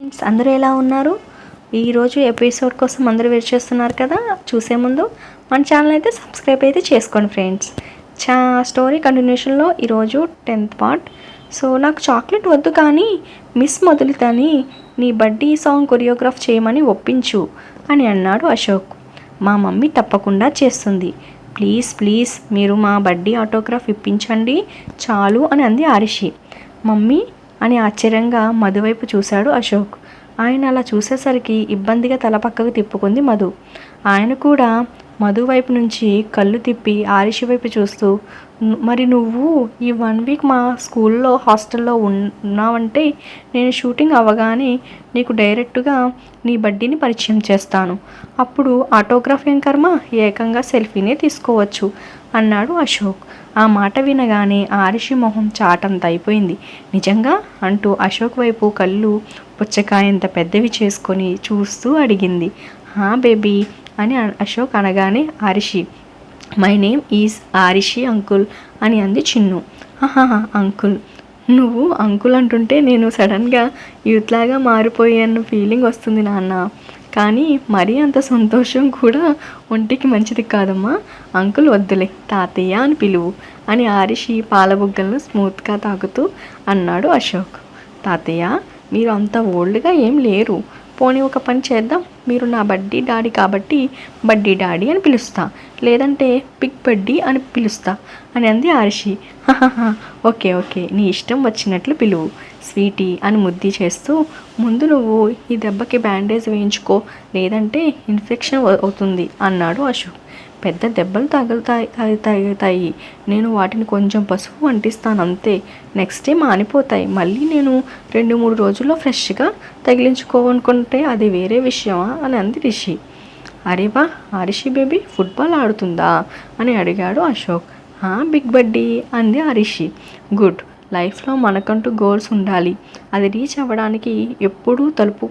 Friends అందరూ ఎలా ఉన్నారు? ఈరోజు ఎపిసోడ్ కోసం అందరూ వెయిట్ చేస్తున్నారు కదా? చూసే ముందు మన ఛానల్ అయితే సబ్స్క్రైబ్ అయితే చేసుకోండి ఫ్రెండ్స్ చా స్టోరీ కంటిన్యూషన్లో ఈరోజు టెన్త్ పార్ట్ సో నాకు చాక్లెట్ వద్దు కానీ మిస్ మొదలుతని నీ బడ్డీ సాంగ్ కొరియోగ్రాఫ్ చేయమని ఒప్పించు అని అన్నాడు అశోక్. మా మమ్మీ తప్పకుండా చేస్తుంది. ప్లీజ్ ప్లీజ్ మీరు మా బడ్డీ ఆటోగ్రాఫ్ ఇప్పించండి చాలు అని అంది ఆరిషి. మమ్మీ అని ఆశ్చర్యంగా మధువైపు చూశాడు అశోక్. ఆయన అలా చూసేసరికి ఇబ్బందిగా తల పక్కకు తిప్పుకుంది మధు. ఆయన కూడా మధు వైపు నుంచి కళ్ళు తిప్పి ఆరిషి వైపు చూస్తూ మరి నువ్వు ఈ వన్ వీక్ మా స్కూల్లో హాస్టల్లో ఉన్నావంటే నేను షూటింగ్ అవ్వగానే నీకు డైరెక్ట్గా నీ బడ్డీని పరిచయం చేస్తాను. అప్పుడు ఆటోగ్రాఫ్ ఏం కర్మ? ఏకంగా సెల్ఫీనే తీసుకోవచ్చు. అన్నాడు అశోక్. ఆ మాట వినగానే ఆరిషి మొహం చాటంత అయిపోయింది నిజంగా? అంటూ అశోక్ వైపు కళ్ళు పుచ్చకాయంత పెద్దవి చేసుకొని చూస్తూ అడిగింది. హా బేబీ అని అశోక్ అనగానే Arishi my name is Arishi uncle అని అంది చిన్ను. ఆహాహా అంకుల్ నువ్వు అంకుల్ అంటుంటే నేను సడన్గా యూత్లాగా మారిపోయాను ఫీలింగ్ వస్తుంది నాన్న. కానీ మరీ అంత సంతోషం కూడా ఒంటికి మంచిది కాదమ్మా. అంకుల్ వద్దులే తాతయ్య అని పిలువు అని ఆరిషి పాలబుగ్గలను స్మూత్గా తాగుతూ అన్నాడు అశోక్. తాతయ్య మీరు అంత ఓల్డ్గా ఏం లేరు. పోనీ ఒక పని చేద్దాం. మీరు నా బడ్డీ డాడీ కాబట్టి బడ్డీ డాడీ అని పిలుస్తా. లేదంటే పిక్ బడ్డీ అని పిలుస్తా అని అంది ఆరిషి. ఓకే ఓకే నీ ఇష్టం వచ్చినట్లు పిలువు. స్వీటీ అని ముద్ది చేస్తూ ముందు నువ్వు ఈ దెబ్బకి బ్యాండేజ్ వేయించుకో లేదంటే ఇన్ఫెక్షన్ అవుతుంది అన్నాడు అశోక్ పెద్ద దెబ్బలు తగులుతాయి తాగి- తగులుతాయి. నేను వాటిని కొంచెం పసుపు అంటిస్తాను అంతే. నెక్స్ట్ డే మానిపోతాయి. మళ్ళీ నేను రెండు మూడు రోజుల్లో ఫ్రెష్గా తగిలించుకోవనుకుంటే అది వేరే విషయమా? అని అంది రిషి. అరేవా ఆరిషి బేబీ ఫుట్బాల్ ఆడుతుందా? అని అడిగాడు అశోక్. "ఆ, బిగ్ బడ్డీ అంది ఆరిషి గుడ్. లైఫ్లో మనకంటూ గోల్స్ ఉండాలి. అది రీచ్ అవ్వడానికి ఎప్పుడూ తలుపు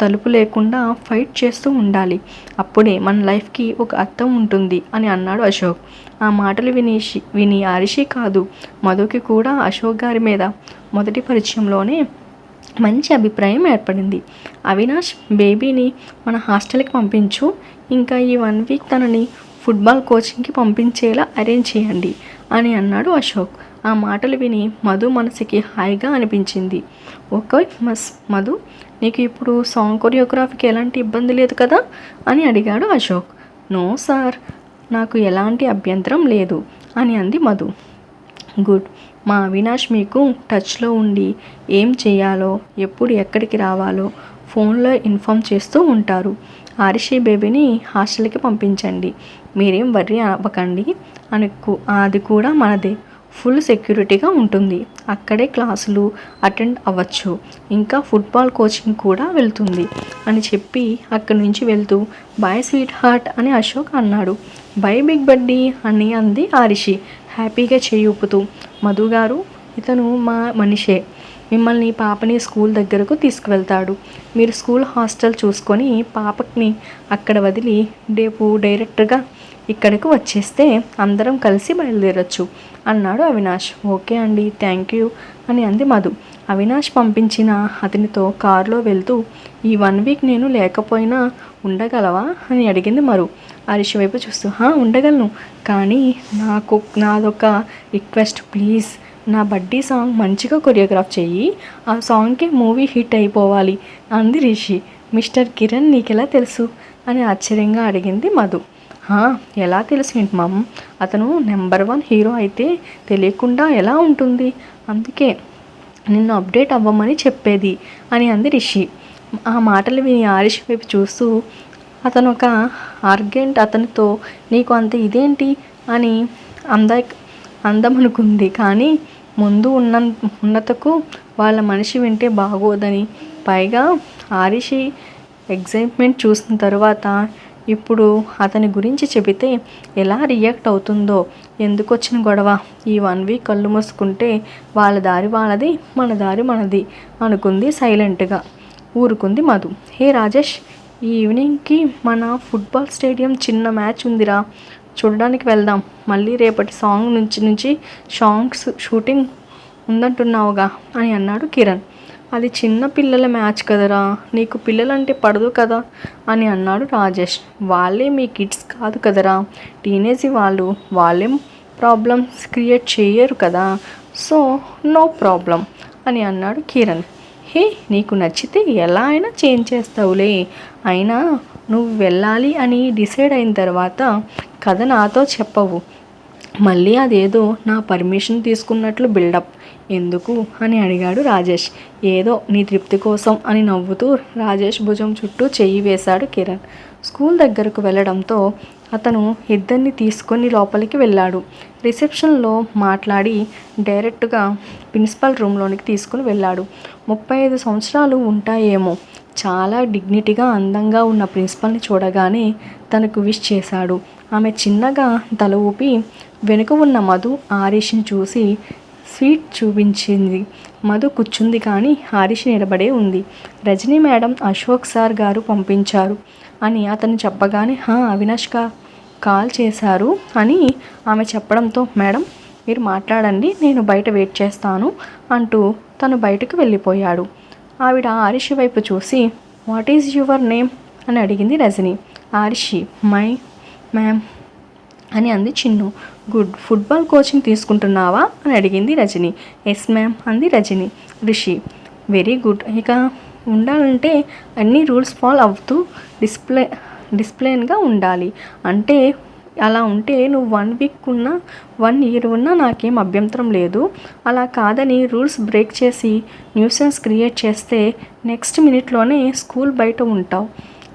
తలుపు లేకుండా ఫైట్ చేస్తూ ఉండాలి. అప్పుడే మన లైఫ్కి ఒక అర్థం ఉంటుంది అని అన్నాడు అశోక్. ఆ మాటలు వినిషి విని అరిషి కాదు మధుకి కూడా అశోక్ గారి మీద మొదటి పరిచయంలోనే మంచి అభిప్రాయం ఏర్పడింది. అవినాష్ బేబీని మన హాస్టల్కి పంపించు ఇంకా ఈ వన్ వీక్ తనని ఫుట్బాల్ కోచింగ్కి పంపించేలా అరేంజ్ చేయండి అని అన్నాడు అశోక్. ఆ మాటలు విని మధు మనసుకి హాయిగా అనిపించింది. ఓకే మస్ మధు నీకు ఇప్పుడు సాంగ్ కొరియోగ్రాఫీకి ఎలాంటి ఇబ్బంది లేదు కదా? అని అడిగాడు అశోక్. నో సార్ నాకు ఎలాంటి అభ్యంతరం లేదు అని అంది మధు. గుడ్ మా అవినాష్ మీకు టచ్లో ఉండి ఏం చేయాలో ఎప్పుడు ఎక్కడికి రావాలో ఫోన్లో ఇన్ఫామ్ చేస్తూ ఉంటారు. ఆరిషి బేబీని హాస్టల్కి పంపించండి. మీరేం వర్రీ అవ్వకండి అని అది కూడా మనదే. ఫుల్ సెక్యూరిటీగా ఉంటుంది. అక్కడే క్లాసులు అటెండ్ అవ్వచ్చు. ఇంకా ఫుట్బాల్ కోచింగ్ కూడా వెళ్తుంది అని చెప్పి అక్కడి నుంచి వెళ్తూ బాయ్ స్వీట్ హార్ట్ అని అశోక్ అన్నాడు. బై బిగ్ బడ్డీ అని అంది ఆరిషి హ్యాపీగా చేయూపుతూ మధు గారు ఇతను మా మనిషే. మిమ్మల్ని పాపని స్కూల్ దగ్గరకు తీసుకువెళ్తాడు. మీరు స్కూల్ హాస్టల్ చూసుకొని పాపని అక్కడ వదిలి రేపు డైరెక్ట్గా ఇక్కడికి వచ్చేస్తే అందరం కలిసి బయలుదేరొచ్చు అన్నాడు అవినాష్. ఓకే అండి థ్యాంక్ యూ అని అంది మధు. అవినాష్ పంపించిన అతనితో కారులో వెళ్తూ ఈ వన్ వీక్ నేను లేకపోయినా ఉండగలవా అని అడిగింది మరు. హరీష్ వైపు చూస్తూ "హా, ఉండగలను. కానీ నాకు నాదొక రిక్వెస్ట్. ప్లీజ్ నా బడ్డీ సాంగ్ మంచిగా కొరియోగ్రాఫ్ చెయ్యి. ఆ సాంగ్కి మూవీ హిట్ అయిపోవాలి అంది రిషి. మిస్టర్ కిరణ్ నీకెలా తెలుసు? అని ఆశ్చర్యంగా అడిగింది మధు. ఎలా తెలుసు మామ్? అతను నెంబర్ వన్ హీరో అయితే తెలియకుండా ఎలా ఉంటుంది? అందుకే నిన్ను అప్డేట్ అవ్వమని చెప్పేది అని అంది రిషి. ఆ మాటలు విని ఆరిష్ వైపు చూస్తూ అతను ఒక ఆర్గెంట్ అతనితో నీకు అంత ఇదేంటి? అని అంద అందమనుకుంది. కానీ ముందు ఉన్న ఉన్నతకు వాళ్ళ మనిషి వింటే బాగోదని. పైగా ఆరిషి ఎగ్జైట్మెంట్ చూసిన తర్వాత ఇప్పుడు అతని గురించి చెబితే ఎలా రియాక్ట్ అవుతుందో ఎందుకు వచ్చిన గొడవ? ఈ వన్ వీక్ కళ్ళు మూసుకుంటే వాళ్ళ దారి వాళ్ళది మన దారి మనది అనుకుంది సైలెంట్గా. ఊరుకుంది మధు. హే రాజేష్ ఈ ఈవినింగ్కి మన ఫుట్బాల్ స్టేడియం చిన్న మ్యాచ్ ఉందిరా. చూడడానికి వెళ్దాం. మళ్ళీ రేపటి సాంగ్ నుంచి నుంచి సాంగ్స్ షూటింగ్ ఉందంటున్నావుగా అని అన్నాడు కిరణ్. అది చిన్న పిల్లల మ్యాచ్ కదరా. నీకు పిల్లలంటే పడదు కదా అని అన్నాడు రాజేష్. వాళ్ళే మీ కిడ్స్ కాదు కదరా. టీనేజ్ వాళ్ళు వాళ్ళేం ప్రాబ్లమ్స్ క్రియేట్ చేయరు కదా. సో నో ప్రాబ్లం అని అన్నాడు కిరణ్. హే నీకు నచ్చితే ఎలా అయినా చేంజ్ చేస్తావులే. అయినా నువ్వు వెళ్ళాలి అని డిసైడ్ అయిన తర్వాత కథ నాతో చెప్పవు. మళ్ళీ అదేదో నా పర్మిషన్ తీసుకున్నట్లు బిల్డప్ ఎందుకు అని అడిగాడు రాజేష్. ఏదో నీ తృప్తి కోసం అని నవ్వుతూ రాజేష్ భుజం చుట్టూ చెయ్యి వేశాడు కిరణ్. స్కూల్ దగ్గరకు వెళ్ళడంతో అతను ఇద్దరిని తీసుకొని లోపలికి వెళ్ళాడు. రిసెప్షన్లో మాట్లాడి డైరెక్ట్గా ప్రిన్సిపల్ రూమ్లోనికి తీసుకుని వెళ్ళాడు. ముప్పై ఐదు సంవత్సరాలు ఉంటాయేమో. చాలా డిగ్నిటీగా అందంగా ఉన్న ప్రిన్సిపల్ని చూడగానే తనకు విష్ చేశాడు. ఆమె చిన్నగా తల ఊపి వెనుక ఉన్న మధు ఆరిష్ని చూసి స్వీట్ చూపించింది. మధు కూర్చుంది కానీ హారిష్ నిలబడే ఉంది. రజనీ మేడం అశోక్ సార్ గారు పంపించారు అని అతను చెప్పగానే హా అవినాష్ కా కాల్ చేశారు అని ఆమె చెప్పడంతో మేడం మీరు మాట్లాడండి నేను బయట వెయిట్ చేస్తాను అంటూ తను బయటకు వెళ్ళిపోయాడు. ఆవిడ ఆరిషి వైపు చూసి వాట్ ఈజ్ యువర్ నేమ్? అని అడిగింది రజని. ఆరిషి మై మ్యామ్ అని అంది చిన్ను. గుడ్ ఫుట్బాల్ కోచింగ్ తీసుకుంటున్నావా? అని అడిగింది రజని. ఎస్ మ్యామ్ అంది రజని. Rishi very good. ఇక ఉండాలంటే అన్ని రూల్స్ ఫాలో అవుతూ డిస్ప్లే డిస్ప్లేన్గా ఉండాలి. అంటే అలా ఉంటే నువ్వు వన్ వీక్ ఉన్నా వన్ ఇయర్ ఉన్నా నాకేం అభ్యంతరం లేదు. అలా కాదని రూల్స్ బ్రేక్ చేసి న్యూసెన్స్ క్రియేట్ చేస్తే నెక్స్ట్ మినిట్లోనే స్కూల్ బయట ఉంటావు.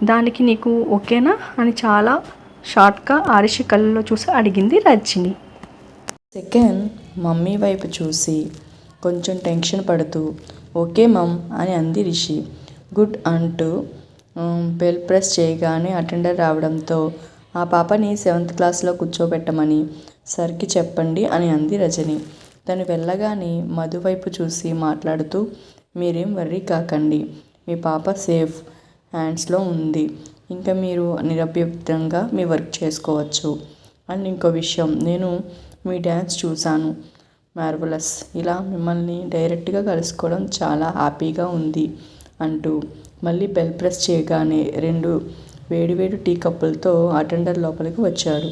దానికి నీకు ఓకేనా? అని చాలా షార్ట్గా ఆరిషి కళ్ళలో చూసి అడిగింది రజని. సెకండ్ మమ్మీ వైపు చూసి కొంచెం టెన్షన్ పడుతూ ఓకే మమ్ అని అంది రిషి. గుడ్ అంటూ బెల్ ప్రెస్ చేయగానే అటెండర్ రావడంతో ఆ పాపని సెవెంత్ క్లాస్లో కూర్చోబెట్టమని సర్కి చెప్పండి అని అంది రజని. తను వెళ్ళగానే మధు వైపు చూసి మాట్లాడుతూ మీరేం వర్రీ కాకండి మీ పాప సేఫ్ హ్యాండ్స్లో ఉంది. ఇంకా మీరు నిరభ్యుక్తంగా మీ వర్క్ చేసుకోవచ్చు. అండ్ ఇంకో విషయం నేను మీ డ్యాన్స్ చూశాను. మార్వలస్. ఇలా మిమ్మల్ని డైరెక్ట్గా కలుసుకోవడం చాలా హ్యాపీగా ఉంది అంటూ మళ్ళీ బెల్ ప్రెస్ చేయగానే రెండు వేడివేడి టీ కప్పులతో అటెండర్ లోపలికి వచ్చాడు.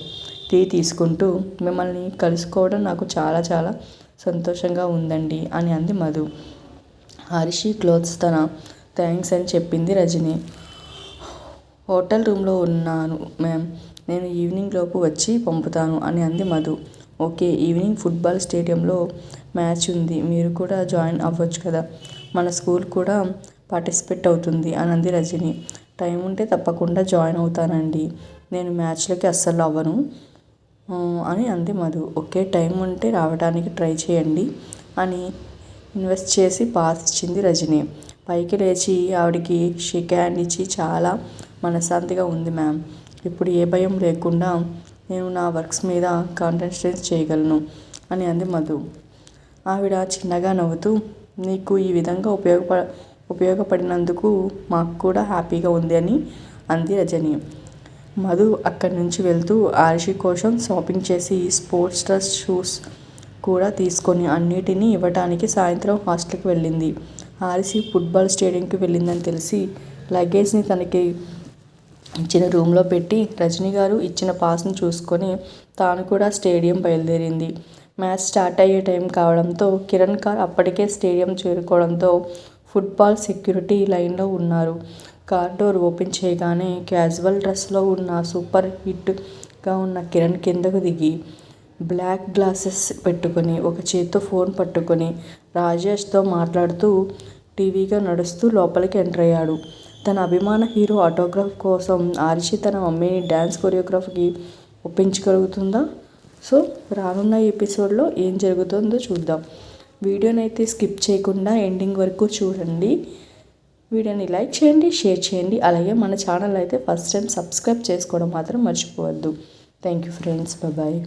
టీ తీసుకుంటూ మిమ్మల్ని కలుసుకోవడం నాకు చాలా చాలా సంతోషంగా ఉందండి అని అంది మధు. హరిషి క్లోత్స్ తన థ్యాంక్స్ అని చెప్పింది రజని. హోటల్ రూమ్లో ఉన్నాను మ్యామ్. నేను ఈవినింగ్ లోపు వచ్చి పంపుతాను అని అంది మధు. ఓకే ఈవినింగ్ ఫుట్బాల్ స్టేడియంలో మ్యాచ్ ఉంది. మీరు కూడా జాయిన్ అవ్వచ్చు కదా? మన స్కూల్ కూడా పార్టిసిపేట్ అవుతుంది అని అంది రజని. టైం ఉంటే తప్పకుండా జాయిన్ అవుతానండి. నేను మ్యాచ్లకి అస్సలు అవ్వను అని అంది మధు. ఓకే టైం ఉంటే రావడానికి ట్రై చేయండి అని ఇన్వెస్ట్ చేసి పాస్ ఇచ్చింది రజని. పైకి లేచి ఆవిడకి షేక్ హ్యాండ్ ఇచ్చి చాలా మనశ్శాంతిగా ఉంది మ్యామ్ ఇప్పుడు ఏ భయం లేకుండా నేను నా వర్క్స్ మీద కాన్సన్ట్రేట్ చేయగలను అని అంది మధు. ఆవిడ చిన్నగా నవ్వుతూ నీకు ఈ విధంగా ఉపయోగప ఉపయోగపడినందుకు మాకు కూడా హ్యాపీగా ఉంది అని అంది రజని. మధు అక్కడి నుంచి వెళ్తూ ఆరిషి కోసం షాపింగ్ చేసి స్పోర్ట్స్ డ్రెస్ షూస్ కూడా తీసుకొని అన్నిటినీ ఇవ్వటానికి సాయంత్రం హాస్టల్కి వెళ్ళింది. ఆర్సీ ఫుట్బాల్ స్టేడియంకి వెళ్ళిందని తెలిసి లగేజ్ని తనకి ఇచ్చిన రూమ్లో పెట్టి రజనీ గారు ఇచ్చిన పాస్ను చూసుకొని తాను కూడా స్టేడియం బయలుదేరింది. మ్యాచ్ స్టార్ట్ అయ్యే టైం కావడంతో కిరణ్ కార్ అప్పటికే స్టేడియం చేరుకోవడంతో ఫుట్బాల్ సెక్యూరిటీ లైన్లో ఉన్నారు. కార్ డోర్ ఓపెన్ చేయగానే క్యాజువల్ డ్రెస్లో ఉన్న సూపర్ హిట్గా ఉన్న కిరణ్ కిందకు దిగి బ్లాక్ గ్లాసెస్ పెట్టుకొని ఒక చేత్తో ఫోన్ పట్టుకొని రాజేష్తో మాట్లాడుతూ టీవీగా నడుస్తూ లోపలికి ఎంటర్ అయ్యాడు. తన అభిమాన హీరో ఆటోగ్రాఫ్ కోసం ఆర్షి తన మమ్మీని డ్యాన్స్ కొరియోగ్రాఫ్కి ఒప్పించగలుగుతుందా? సో రానున్న ఎపిసోడ్లో ఏం జరుగుతుందో చూద్దాం. వీడియోని అయితే స్కిప్ చేయకుండా ఎండింగ్ వరకు చూడండి. వీడియోని లైక్ చేయండి షేర్ చేయండి. అలాగే మన ఛానల్ అయితే ఫస్ట్ టైం సబ్స్క్రైబ్ చేసుకోవడం మాత్రం మర్చిపోవద్దు. Thank you friends bye.